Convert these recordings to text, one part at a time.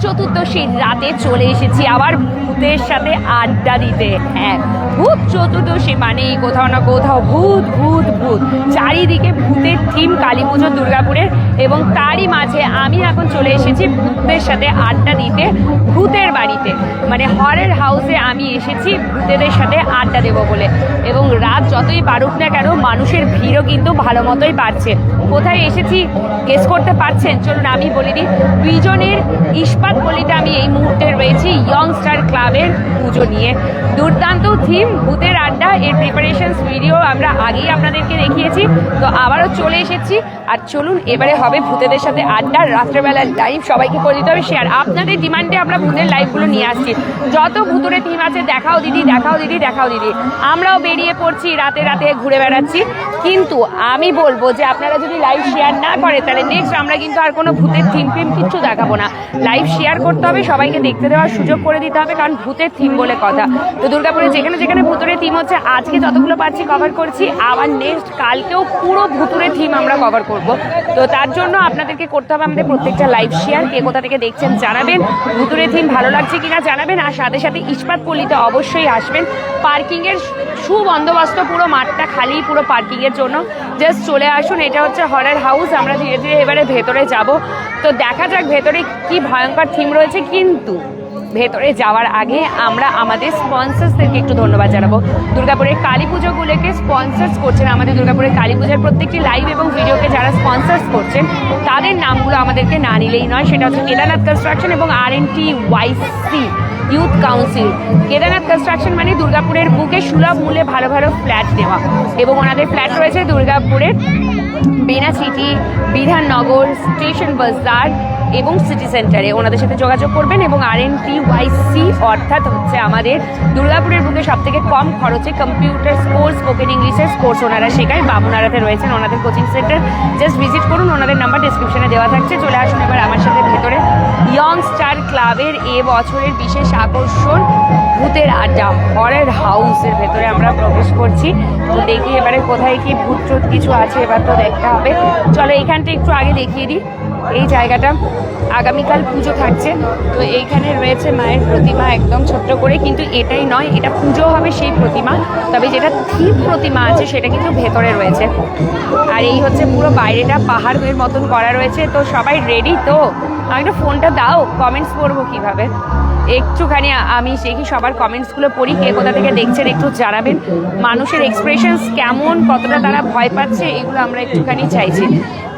চতুর্দশীর রাতে চলে এসেছি আবার ভূতের সাথে আড্ডা দিতে। হ্যাঁ। ভূত, চতুর্দশী মানে কোথাও না কোথাও ভূত ভূত ভূত। চারিদিকে ভূতের থিম কালী পুজো, দুর্গাপুরের, এবং তারই মাঝে আমি এখন চলে এসেছি ভূতদের সাথে আড্ডা দিতে, ভূতের বাড়িতে। মানে হরের হাউসে আমি এসেছি ভূতেদের সাথে আড্ডা দেবো বলে। এবং রাত যতই পারুক না কেন, মানুষের ভিড়ও কিন্তু ভালো মতোই বাড়ছে। কোথায় এসেছি গেস করতে পারছেন? চলুন আমি বলে দিই, দুইজনের ইস্পাত গলিতে আমি এই মুহূর্তে রয়েছি ইয়ংস্টার ক্লাবের পুজো নিয়ে। দুর্দান্ত থিম ভূতের আড্ডা, এর প্রিপারেশনস ভিডিও আমরা আগেই আপনাদেরকে দেখিয়েছি। তো আবারও চলে এসেছি। আর চলুন, এবারে হবে ভূতেদের সাথে আড্ডা, রাত্রেবেলার লাইভ সবাইকে করে দিতে হবে শেয়ার আপনাদের ডিমান্ডে আমরা ভূতের লাইভগুলো নিয়ে আসছি। যত ভূতুরে থিম আছে, দেখাও দিদি দেখাও দিদি দেখাও দিদি। আমরাও বেরিয়ে পড়ছি, রাতে রাতে ঘুরে বেড়াচ্ছি। কিন্তু আমি বলব যে আপনারা যদি লাইভ শেয়ার না করে, তাহলে নেক্সট আমরা কিন্তু আর কোনো ভূতের থিম ফিম কিচ্ছু দেখাবো না। লাইভ শেয়ার করতে হবে, সবাইকে দেখতে দেওয়ার সুযোগ করে দিতে হবে, কারণ ভূতের থিম বলে কথা। তো দুর্গাপুরে যেখানে যেখানে ভূতুরের থিম হচ্ছে, আজকে যতগুলো পাচ্ছি কভার করছি, আবার নেক্সট কালকেও পুরো ভূতুরের থিম আমরা কভার করব। তো তার জন্য আপনাদেরকে করতে হবে আমাদের প্রত্যেকটা লাইভ শেয়ার কে কোথা থেকে দেখছেন জানাবেন ভূতুরের থিম ভালো লাগছে কিনা জানাবেন, আর সাথে সাথে ইস্পাত পল্লীতে অবশ্যই আসবেন। পার্কিংয়ের সুবন্দোবস্ত পুরো মাঠটা খালি, পুরো পার্কিংয়ের জন্য। জাস্ট চলে আসুন, এটা হচ্ছে হরের হাউস আমরা ধীরে ধীরে এবারে ভেতরে যাব। তো দেখা যাক ভেতরে কি ভয়ঙ্কর থিম রয়েছে, কিন্তু ভেতরে যাওয়ার আগে আমরা আমাদের স্পন্সার্সদেরকে একটু ধন্যবাদ জানাব। দুর্গাপুরের কালী পুজোগুলোকে স্পন্সার্স করছেন আমাদের দুর্গাপুরের কালী পূজার প্রত্যেকটি লাইভ এবং ভিডিওকে যারা স্পন্সার্স করছেন, তাদের নামগুলো আমাদেরকে না নিলেই নয়, সেটা হচ্ছে কেদারনাথ কনস্ট্রাকশন এবং R N T Y C youth council Kedarnath construction মানে দুর্গাপুরের বুকে সুলভ মূল্যে ভালো ভালো ফ্ল্যাট দেওয়া। এবং ওনাদের ফ্ল্যাট রয়েছে দুর্গাপুরের বেনা সিটি বিধাননগর স্টেশন বাজার এবং সিটি সেন্টারে ওনাদের সাথে যোগাযোগ করবেন এবং আর এন টি ওয়াইসি অর্থাৎ হচ্ছে আমাদের দুর্গাপুরের বুকে সব থেকে কম খরচে কম্পিউটার কোর্স স্পোকেন ইংলিশের কোর্স ওনারা শেখায়। বামুনারাতে রয়েছেন ওনাদের কোচিং সেন্টার জাস্ট ভিজিট করুন, ওনাদের নাম্বার ডিসক্রিপশনে দেওয়া থাকছে। চলে আসুন এবার আমার সাথে ভেতরে। ইয়ং স্টার ক্লাবের এ বছরের বিশেষ আকর্ষণ ভূতের আড্ডা হরের হাউসের ভেতরে আমরা প্রবেশ করছি। তো দেখি এবারে কোথায় কি ভূত কিছু আছে, এবার তো দেখতে হবে। চলো এইখানটা একটু আগে দেখিয়ে দিই। এই জায়গাটা আগামীকাল পুজো থাকছে। তো এইখানে রয়েছে মায়ের প্রতিমা একদম ছোট্ট করে, কিন্তু এটাই নয়, এটা পুজো হবে সেই প্রতিমা। তবে যেটা থিম প্রতিমা আছে, সেটা কিন্তু ভেতরে রয়েছে। আর এই হচ্ছে পুরো বাইরেটা পাহাড়ের মতন করা রয়েছে। তো সবাই রেডি তো আমি একটু ফোনটা দাও কমেন্টস করব কীভাবে? একটুখানি আমি দেখি সবার কমেন্টসগুলো পড়ি, কে কোথা থেকে দেখছেন একটু জানাবেন। মানুষের এক্সপ্রেশনস কেমন, কতটা তারা ভয় পাচ্ছে, এগুলো আমরা একটুখানি চাইছি।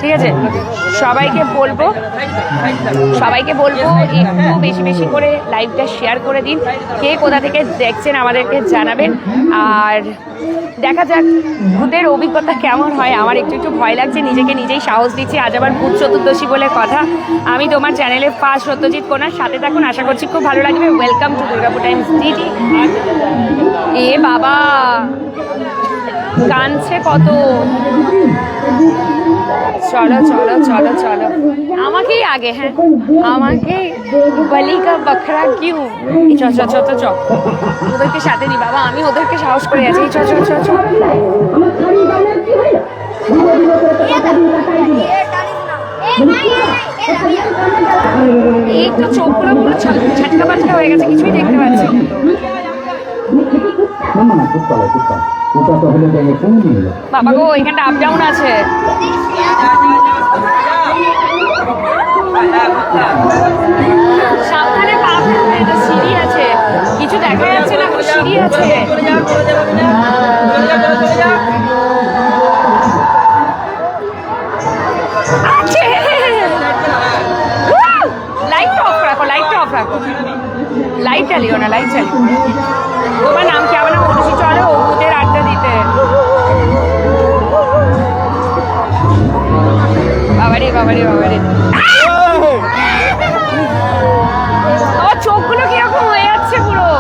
ঠিক আছে? সবাইকে বলব সবাইকে বলব একটু বেশি বেশি করে লাইভটা শেয়ার করে দিন। কে কোথা থেকে দেখছেন আমাদেরকে জানাবেন। আর দেখা যাক ভূতের অভিজ্ঞতা কেমন হয়। আমার একটু একটু ভয় লাগছে, নিজেকে নিজেই সাহস দিচ্ছি। আজ আবার ভূত চতুর্দশী বলে কথা। আমি তোমার চ্যানেলে ফার্স্ট সত্যজিৎ কোনার সাথে থাকুন, আশা করছি খুব ভালো লাগবে। Welcome to Durgapur Times DD এ বাবা কানছে কত? চলো চলো চলো চলো আমাকেই আগে হ্যাঁ আমাকে বলি কা বখরা কিউ চ চ চ চ ওদেরকে সাথে নি বাবা আমি ওদেরকে সাহস করে আছি চ চ চ চ এই তো চোখগুলো পুরো ছা- ঝাটকা পাটকা হয়ে গেছে কিছুই দেখতে পাচ্ছি না। না না দোতলা ওটা তো হলে যাবে কোন দিন বাবা গো এখানটা আপ ডাউন আছে। সাবধানে পা ফেলবে, সিঁড়ি আছে। কিছু দেখা যাচ্ছে না সিঁড়ি আছে। লাইটটা অফ রাখো লাইটটা অফ রাখো। লাইট চালিও না লাইট চালিও তোমার নাম আমার নাম অনুষি চলো ভূতের আড্ডা দিতে। বাবারে বাবারে বাবারে। আমার চোখগুলো কীরকম হয়ে যাচ্ছে পুরো।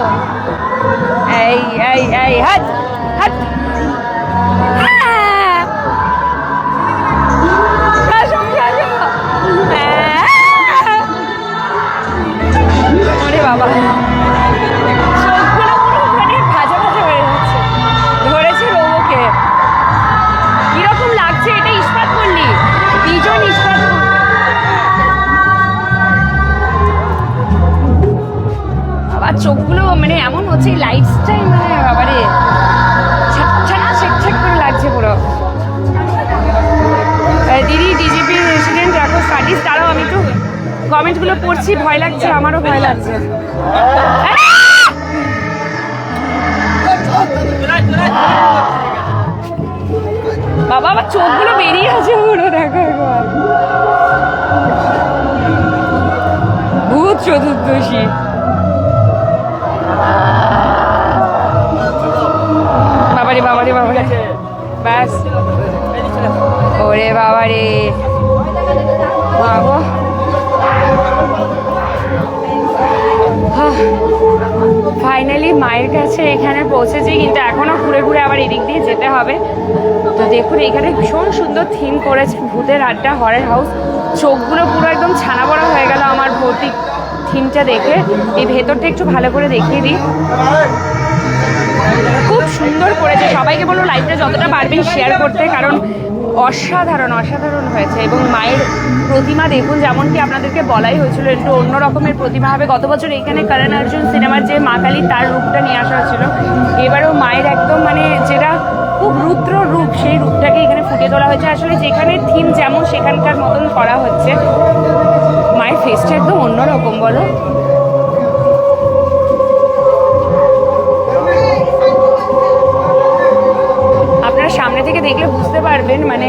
এই এই এই, হাত হাত। কমেন্টগুলো পড়ছি, ভয় লাগছে, আমারও ভয় লাগছে! বাবা, আমার চোখগুলো বেরিয়ে আছে পুরো, দেখো একবার। ভূত চতুর্দশী। বাবারে বাবারে বাবারে ব্যাস। ওরে বাবারে বাবা। ফাইনালি মায়ের কাছে এখানে পৌঁছেছি, কিন্তু এখনও ঘুরে ঘুরে আবার এদিক দিয়ে যেতে হবে। তো দেখুন, এখানে ভীষণ সুন্দর থিম করেছে ভূতের আড্ডা হরের হাউস চোখগুলো পুরো একদম ছানা বড়া হয়ে গেল আমার ভৌতিক থিমটা দেখে। এই ভেতরটা একটু ভালো করে দেখিয়ে দিই। খুব সুন্দর করেছে। সবাইকে বলব লাইভটা যতটা পারবেন শেয়ার করতে, কারণ অসাধারণ অসাধারণ হয়েছে এবং মায়ের প্রতিমা দেখুন যেমনটি আপনাদেরকে বলাই হয়েছিল, একটু অন্য রকমের প্রতিমা হবে। গত বছর এখানে করণ অর্জুন সিনেমার যে মা কালী তার রূপটা নিয়ে আসা হয়েছিল, এবারেও মায়ের একদম মানে যেটা খুব রুদ্র রূপ, সেই রূপটাকে এখানে ফুটিয়ে তোলা হয়েছে। আসলে যেখানে থিম যেমন সেখানকার মতন করা হচ্ছে, মায়ের ফেসটা একদম অন্যরকম, বলো। আপনারা সামনে থেকে দেখলে পারবেন মানে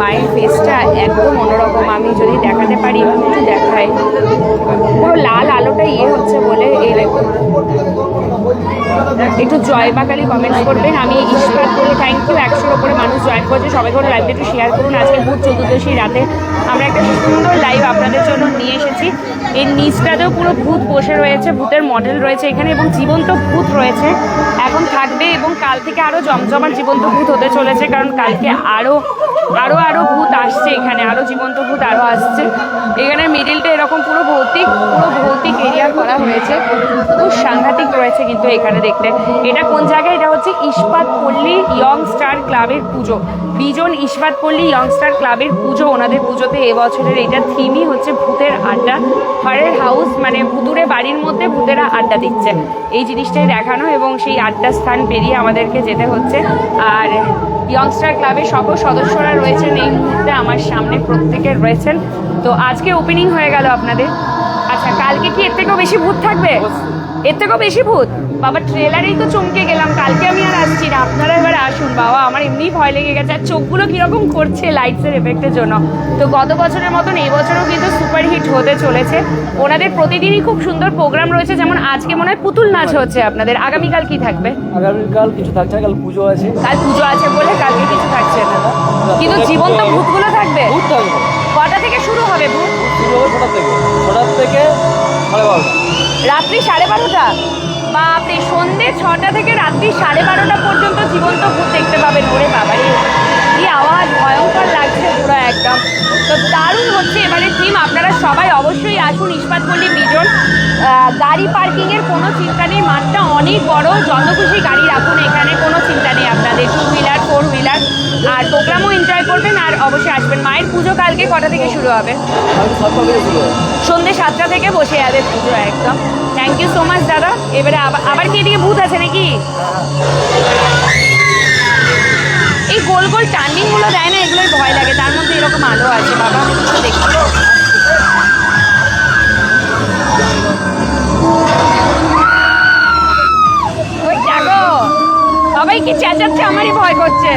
মায়ের ফেসটা একদম অন্যরকম। আমি যদি দেখাতে পারি, একটু দেখাই। পুরো লাল আলোটা ইয়ে হচ্ছে বলে এই একটু জয় মা কালী কমেন্টস করবেন। আমি ইস্পাত করে থ্যাংক ইউ একশোর ওপরে মানুষ জয়েন করছে। সবাই করে লাইভটা একটু শেয়ার করুন। আজকে ভূত চতুর্দশী রাতে আমরা একটা সুন্দর লাইভ আপনাদের জন্য নিয়ে এসেছি। এর নিচটাতেও পুরো ভূত বসে রয়েছে, ভূতের মডেল রয়েছে এখানে এবং জীবন্ত ভূত রয়েছে। এখন থাকবে এবং কাল থেকে আরও জমজমার জীবন্ত ভূত হতে চলেছে, কারণ কালকে আরও আরও আরও ভূত আসছে এখানে আরও জীবন্ত ভূত আরও আসছে। এখানে মিডিলটা এরকম পুরো ভৌতিক পুরো ভৌতিক এরিয়া করা হয়েছে। খুব সাংঘাতিক রয়েছে কিন্তু এখানে দেখতে। এটা কোন জায়গায়? এটা হচ্ছে ইস্পাত পল্লী ইয়ং স্টার ক্লাবের পুজো। বিজন ইস্পাত পল্লী ইয়ং ক্লাবের পুজো, ওনাদের পুজোতে এবছরের এটা থিমই হচ্ছে ভূতের আড্ডা। হরের হাউস মানে ভুতুরে বাড়ির মধ্যে ভূতেরা আড্ডা দিচ্ছে। এই জিনিসটাই দেখানো এবং সেই আড্ডা স্থান পেরিয়ে আমাদেরকে যেতে হচ্ছে। আর ইয়ংস্টার ক্লাবের সকল সদস্যরা রয়েছেন এই মুহূর্তে আমার সামনে প্রত্যেকের রয়েছেন। তো আজকে ওপেনিং হয়ে গেল আপনাদের। আচ্ছা কালকে কি এর থেকেও বেশি ভূত থাকবে? এর থেকেও বেশি ভূত? বাবা ট্রেলারেই তো চমকে গেলাম কালকে আমি আর আসছি না। আপনারা এবার আসুন বাবা আমার এমনি ভয় লেগে গেছে। আর চোখগুলো কীরকম করছে লাইটসের এফেক্টের জন্য। তো গত বছরের মতন এই বছরও কিন্তু সুপার হিট হতে চলেছে। ওনাদের প্রতিদিনই খুব সুন্দর প্রোগ্রাম রয়েছে যেমন আজকে মনে হয় পুতুল নাচ হচ্ছে আপনাদের। আগামীকাল কি থাকবে? আগামীকাল কিছু থাকছে না, কাল পুজো আছে। কাল পুজো আছে বলে কালকে কিছু থাকছে না। কিন্তু জীবন্ত ভূতগুলো থাকবে? ভূত থাকবে। কটা থেকে শুরু হবে ভূত? শুরু হবে থেকে। থেকে সাড়ে বারোটা। রাত্রি সাড়ে বারোটা? বাপরে সন্ধ্যে ছটা থেকে রাত্রি সাড়ে বারোটা পর্যন্ত জীবন্ত ভূত দেখতে পাবেন। ওরে বাবারে। কি আওয়াজ? ভয়ঙ্কর লাগছে পুরো একদম। তো দারুণ হচ্ছে এবারে টিম আপনারা সবাই অবশ্যই আসুন ইস্পাত পল্লী বিজন। গাড়ি পার্কিংয়ের কোনো চিন্তা নেই। মাঠটা অনেক বড়। যত খুশি গাড়ি রাখুন এখানে। কোনো চিন্তা নেই আপনাদের। টু হুইলার ফোর হুইলার আর প্রোগ্রামও এনজয় করবেন আর অবশ্যই আসবেন। মায়ের পুজো কালকে কটা থেকে শুরু হবে? সন্ধ্যে সাতটা থেকে বসে যাবে পুজো একদম। থ্যাংক ইউ সো মাচ দাদা। এবারে আবার আবার কি এদিকে ভূত আছে নাকি? এই গোল গোল টার্নিংগুলো দেয় না, এগুলোই ভয় লাগে। তার মধ্যে এরকম আলো আছে, বাবা দেখো সবাই কি চেঁচাচ্ছে? আমারই ভয় করছে।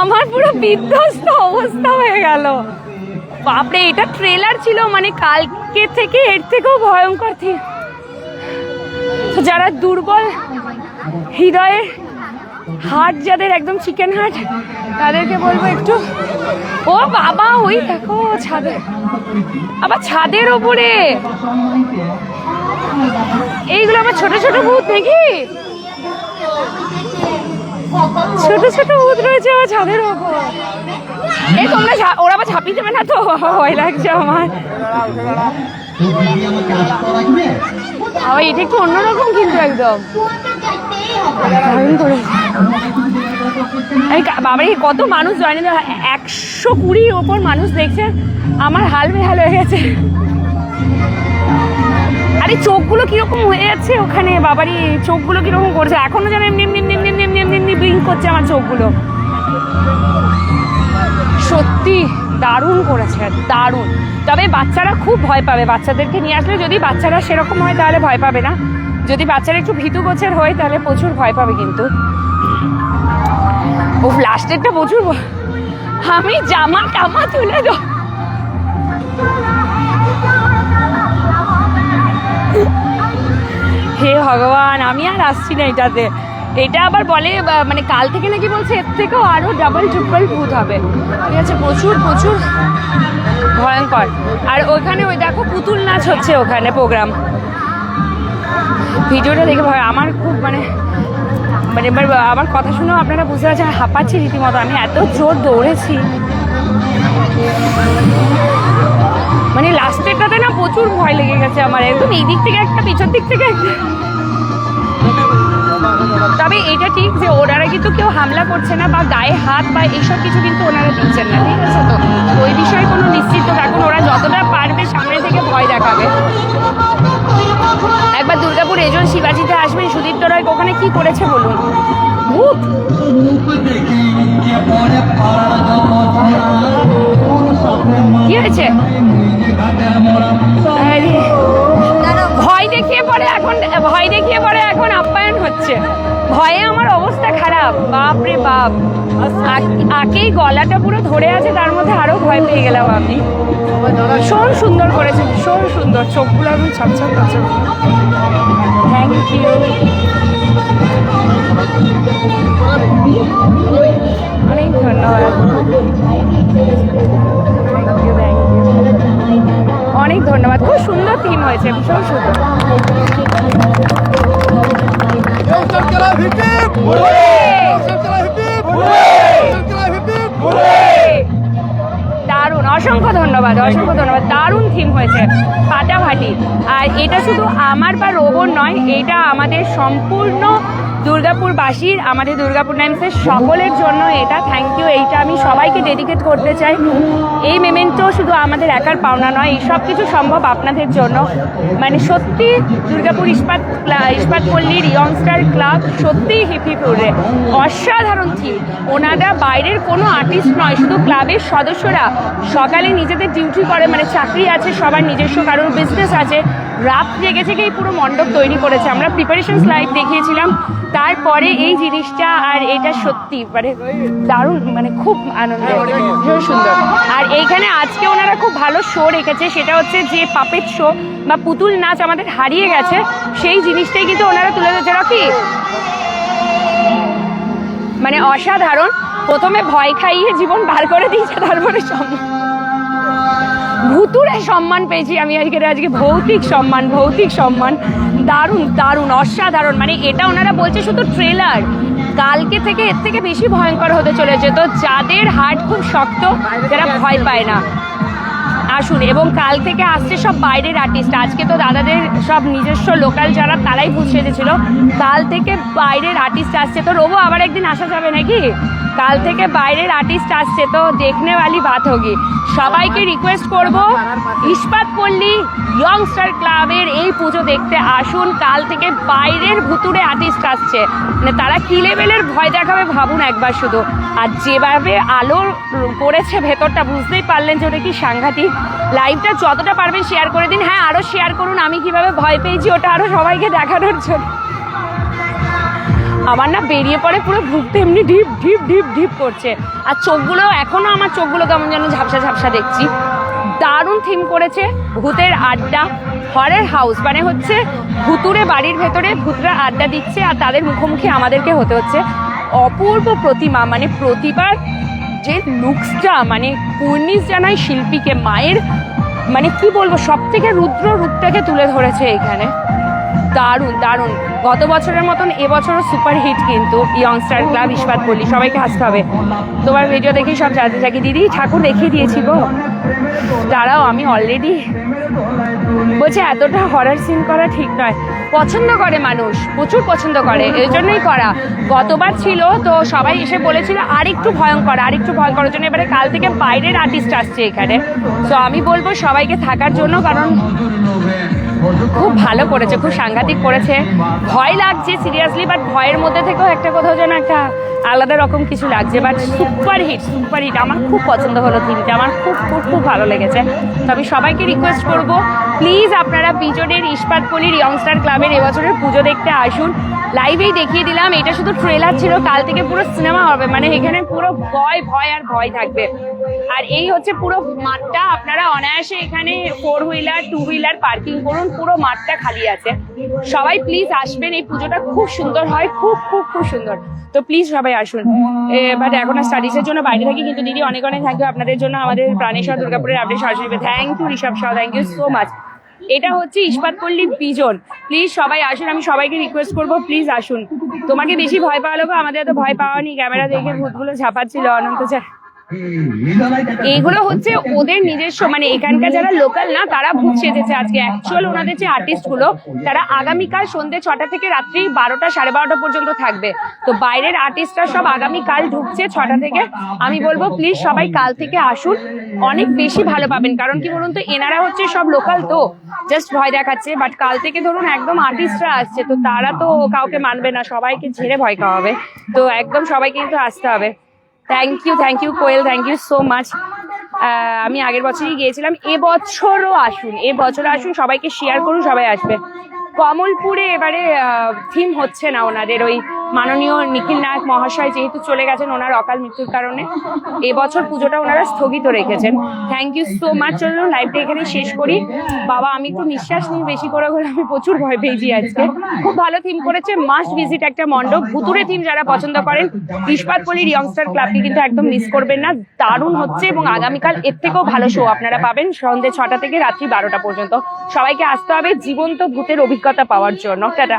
আমার পুরো বিধ্বস্ত অবস্থা হয়ে গেল। বাপরে, এটা ট্রেলার ছিল মানে কালকে থেকে এর থেকেও ভয়ঙ্কর যারা দুর্বল হৃদয়ের হার্ট যাদের একদম চিকেন হার্ট তাদেরকে বলব একটু, ও বাবা, ওই দেখো ছাদে। আবার ছাদের ওপরে। এইগুলো আবার ছোট ছোট ভূত নাকি? ছোট ছোট ভূত রয়েছে আমার ছাদের ওপর। এই তোমরা ওরা আবার ঝাঁপিয়ে দেবে না তো? ভয় লাগছে আমার। আবার এটা একটু অন্যরকম কিন্তু একদম। বাবারে, কত মানুষ জয়েন একশো কুড়ির ওপর মানুষ দেখছে। আমার হাল বেহাল হয়ে গেছে। আরে চোখগুলো কীরকম হয়ে যাচ্ছে ওখানে, বাবারি, চোখগুলো কীরকম করছে? এখনও যেন এমনি এমনি এমনি এমনি এমনি এমনি এমনি ব্লিঙ্ক করছে আমার চোখগুলো। সত্যি দারুণ করেছে, দারুণ। তবে বাচ্চারা খুব ভয় পাবে, বাচ্চাদেরকে নিয়ে আসলে যদি বাচ্চারা সেরকম হয় তাহলে ভয় পাবে না। যদি বাচ্চারা একটু ভীতু গোছের হয় তাহলে প্রচুর ভয় পাবে কিন্তু। ও লাস্টেরটা প্রচুর আমি জামা টামা তুলে দো হে ভগবান, আমি আর আসছি না এটাতে। এটা আবার বলে মানে কাল থেকে নাকি বলছে, এর থেকেও আরও ডাবল ট্রিপল ভূত হবে। ঠিক আছে, প্রচুর প্রচুর ভয়ঙ্কর। আর ওইখানে ওই দেখো, পুতুল নাচ হচ্ছে ওখানে প্রোগ্রাম ভিডিওটা দেখে ভয়, আমার খুব মানে মানে এবার আমার কথা শুনেও আপনারা বুঝতে পারছেন হাঁপাচ্ছি রীতিমতো, আমি এত জোর দৌড়েছি। মানে লাস্টেরটাতে না প্রচুর ভয় লেগে গেছে আমার, একদম এই দিক থেকে একটা, পিছন দিক থেকে তবে এটা ঠিক যে ওনারা কিন্তু কেউ হামলা করছে না, বা গায়ে হাত বা এইসব কিছু কিন্তু ওনারা দিচ্ছেন না, ঠিক আছে তো? ওই বিষয়ে কোনো নিশ্চিত থাকুন, ওরা যতটা পারবে সামনে থেকে ভয় দেখাবে। একবার দুর্গাপুর এজন শিবাজিতে আসবেন, সুদীপ্ত রায়, ওখানে কি করেছে বলুন? ভূত! কি হয়েছে? ভয় দেখিয়ে পরে এখন, ভয় দেখিয়ে পরে এখন আপ্যায়ন হচ্ছে। ভয়ে আমার অবস্থা খারাপ। বাপ রে বাপ। আকেই গলাটা পুরো ধরে আছে, তার মধ্যে আরও ভয় পেয়ে গেলাম আমি। ভীষণ সুন্দর করেছে ভীষণ সুন্দর, চোখগুলো একদম ছপছপ করছে থ্যাংক ইউ অনেক ধন্যবাদ। খুব সুন্দর থিম হয়েছে ভীষণ সুন্দর। দারুণ অসংখ্য ধন্যবাদ অসংখ্য ধন্যবাদ। দারুণ থিম হয়েছে ফাটাফাটি আর এটা শুধু আমার বা রোবর নয় এটা আমাদের সম্পূর্ণ দুর্গাপুরবাসীর, আমাদের দুর্গাপুর টাইমসের সকলের জন্য এটা থ্যাংক ইউ এইটা আমি সবাইকে ডেডিকেট করতে চাই। এই মেমেন্টও শুধু আমাদের একার পাওনা নয়, এই সব কিছু সম্ভব আপনাদের জন্য। মানে সত্যি দুর্গাপুর ইস্পাত ইস্পাত পল্লীর ইয়ংস্টার ক্লাব সত্যিই হিপ হিপ অসাধারণ থিম ওনারা বাইরের কোনো আর্টিস্ট নয়, শুধু ক্লাবের সদস্যরা। সকালে নিজেদের ডিউটি করে মানে চাকরি আছে, সবার নিজস্ব কারোর বিজনেস আছে। রাত জেগে থেকে এই পুরো মণ্ডপ তৈরি করেছে। আমরা প্রিপারেশন স্লাইড দেখিয়েছিলাম। তারপরে এই জিনিসটা আর এটা সত্যি মানে দারুণ মানে খুব আনন্দ। ভীষণ সুন্দর। আর এইখানে আজকে ওনারা খুব ভালো শো রেখেছে। সেটা হচ্ছে যে পাপেট শো বা পুতুল নাচ আমাদের হারিয়ে গেছে, সেই জিনিসটাই কিন্তু ওনারা তুলে ধরেছে। রকি? মানে অসাধারণ। প্রথমে ভয় খাইয়ে জীবন বার করে দিয়েছে, তারপরে সম্মান ভুতুরে সম্মান পেয়েছি আমি আজকে আজকে ভৌতিক সম্মান ভৌতিক সম্মান। দারুণ দারুণ, অসাধারণ। মানে এটা ওনারা বলছে শুধু ট্রেলার কালকে থেকে এর থেকে বেশি ভয়ঙ্কর হতে চলেছে। তো যাদের হার্ট খুব শক্ত, যারা ভয় পায় না। আসুন, এবং কাল থেকে আসছে সব বাইরের আর্টিস্ট আজকে তো দাদাদের সব নিজস্ব লোকাল যারা, তারাই বুঝে সেজেছিল কাল থেকে বাইরের আর্টিস্ট আসছে। তো রবো, আবার একদিন আসা যাবে নাকি? কাল থেকে বাইরের আর্টিস্ট আসছে, তো দেখনে वाली বাত হোগি। সবাইকে রিকোয়েস্ট করব, ইস্পাত পল্লী ইয়ংস্টার ক্লাবের এই পুজো দেখতে আসুন। কাল থেকে বাইরের ভুতুরে আর্টিস্ট আসছে। মানে তারা কি লেভেলের ভয় দেখাবে ভাবুন একবার শুধু। আর যেভাবে আলো করেছে ভেতরটা, বুঝতেই পারলেন যে ওটা কি সাংঘাতিক। লাইভটা যতটা পারবেন শেয়ার করে দিন। হ্যাঁ আরও শেয়ার করুন। আমি কীভাবে ভয় পেয়েছি ওটা আরও সবাইকে দেখানোর জন্য। আমার না বেরিয়ে পড়ে পুরো ভুগতে এমনি ঢিপ ঢিপ ঢিপ ঢিপ করছে। আর চোখগুলো, এখনও আমার চোখগুলো কেমন যেন ঝাপসা ঝাপসা দেখছি। দারুণ থিম করেছে ভূতের আড্ডা হরের হাউস মানে হচ্ছে ভুতুরে বাড়ির ভেতরে ভূতরা আড্ডা দিচ্ছে আর তাদের মুখোমুখি আমাদেরকে হতে হচ্ছে। অপূর্ব প্রতিমা মানে প্রতিবার যে লুকসটা মানে পূর্ণিশ জানাই শিল্পীকে, মায়ের মানে কি বলব সব থেকে রুদ্র রূপটাকে তুলে ধরেছে এখানে। দারুণ দারুণ। গত বছরের মতন এবছরও সুপার হিট কিন্তু ইয়ংস্টার ক্লাব ইস্পাত পল্লী, সবাইকে হাসতে হবে। তোমার ভিডিও দেখেই সব জানতে থাকি দিদি, ঠাকুর দেখিয়ে দিয়েছি গো। দাঁড়াও, আমি অলরেডি বলছে এতটা হরার সিন করা ঠিক নয়। পছন্দ করে মানুষ, প্রচুর পছন্দ করে, এই জন্যই করা। গতবার ছিল, তো সবাই এসে বলেছিল আর একটু ভয়ঙ্কর আর একটু ভয়ঙ্কর জন্য এবারে কাল থেকে বাইরের আর্টিস্ট আসছে এখানে। তো আমি বলব সবাইকে থাকার জন্য, কারণ খুব ভালো করেছে, খুব সাংঘাতিক করেছে। ভয় লাগছে সিরিয়াসলি বাট ভয়ের মধ্যে থেকেও একটা কোথাও যেন একটা আলাদা রকম কিছু লাগছে। But super hit super hit আমার খুব পছন্দ হলো থিমটা আমার খুব খুব খুব ভালো লেগেছে। তবে সবাইকে রিকোয়েস্ট করব প্লিজ আপনারা পিজনের ইস্পাত পল্লীর ইয়ংস্টার ক্লাবের এবছরের পুজো দেখতে আসুন। লাইভেই দেখিয়ে দিলাম, এটা শুধু ট্রেলার ছিল, কাল থেকে পুরো সিনেমা হবে। মানে এখানে পুরো ভয় ভয় আর ভয় থাকবে। আর এই হচ্ছে পুরো মাঠটা। আপনারা অনায়াসে এখানে four wheeler two wheeler parking করুন, পুরো মাঠটা খালি আছে। সবাই প্লিজ আসবেন, এই পুজোটা খুব সুন্দর হয়, খুব খুব খুব সুন্দর। তো প্লিজ সবাই আসুন। বাট এখন আর স্টাডিজের জন্য বাইরে থাকি, কিন্তু দিদি অনেক অনেক থাকবে আপনাদের জন্য, আমাদের প্রাণেশ্বর, দুর্গাপুরের আপডেট সরাসরি thank you Rishabh Shah thank you so much এটা হচ্ছে ইস্পাতপল্লী পিজন প্লিজ সবাই আসুন, আমি সবাইকে রিকোয়েস্ট করব প্লিজ আসুন। তোমাকে বেশি ভয় পাওয়া লোক, আমাদের এত ভয় পাওয়া নি ক্যামেরা দেখে ভূতগুলো ঝাপাচ্ছিল, অনন্ত এইগুলো হচ্ছে ওদের নিজস্ব মানে এখানকার যারা লোকাল না, তারা ভূত সেজেছে আজকে। অ্যাকচুয়াল ওনাদের যে আর্টিস্টগুলো তারা আগামীকাল সন্ধে ছটা থেকে রাত্রি বারোটা সাড়ে বারোটা পর্যন্ত থাকবে। তো বাইরের আর্টিস্টরা সব আগামীকাল ঢুকছে ছটা থেকে। আমি বলব প্লিজ সবাই কাল থেকে আসুন। অনেক বেশি ভালো পাবেন। কারণ কি বলুন তো, এনারা হচ্ছে সব লোকাল তো। জাস্ট ভয় দেখাচ্ছে। বাট কাল থেকে ধরুন একদম আর্টিস্টরা আসছে, তো তারা তো কাউকে মানবে না। সবাইকে ঝেড়ে ভয় খাওয়াবে। তো একদম সবাইকে কিন্তু আসতে হবে। Thank you thank you Koel thank you so much আমি আগের বছরই গিয়েছিলাম। এবছরও আসুন এবছর আসুন, সবাইকে শেয়ার করুন, সবাই আসবে। কমলপুরে এবারে থিম হচ্ছে না ওনাদের ওই মাননীয় নিখিল নায়ক মহাশয় যেহেতু চলে গেছেন, ওনার অকাল মৃত্যুর কারণে এবছর পুজোটা ওনারা স্থগিত রেখেছেন। থ্যাংক ইউ সো মাচ চলুন লাইভটা এখানে শেষ করি। বাবা, আমি একটু নিঃশ্বাস নিই, বেশি করে করে আমি প্রচুর ভয় পেয়েছি আজকে। খুব ভালো থিম করেছে মাস্ট ভিজিট একটা মণ্ডপ। ভুতুরে থিম যারা পছন্দ করেন ইস্পাতপল্লির ইয়ংস্টার ক্লাবকে কিন্তু একদম মিস করবেন না। দারুণ হচ্ছে এবং আগামীকাল এর থেকেও ভালো শো আপনারা পাবেন সন্ধ্যে ছটা থেকে রাত্রি বারোটা পর্যন্ত। সবাইকে আসতে হবে জীবন্ত ভূতের অভিজ্ঞতা পাওয়ার জন্য। টাটা।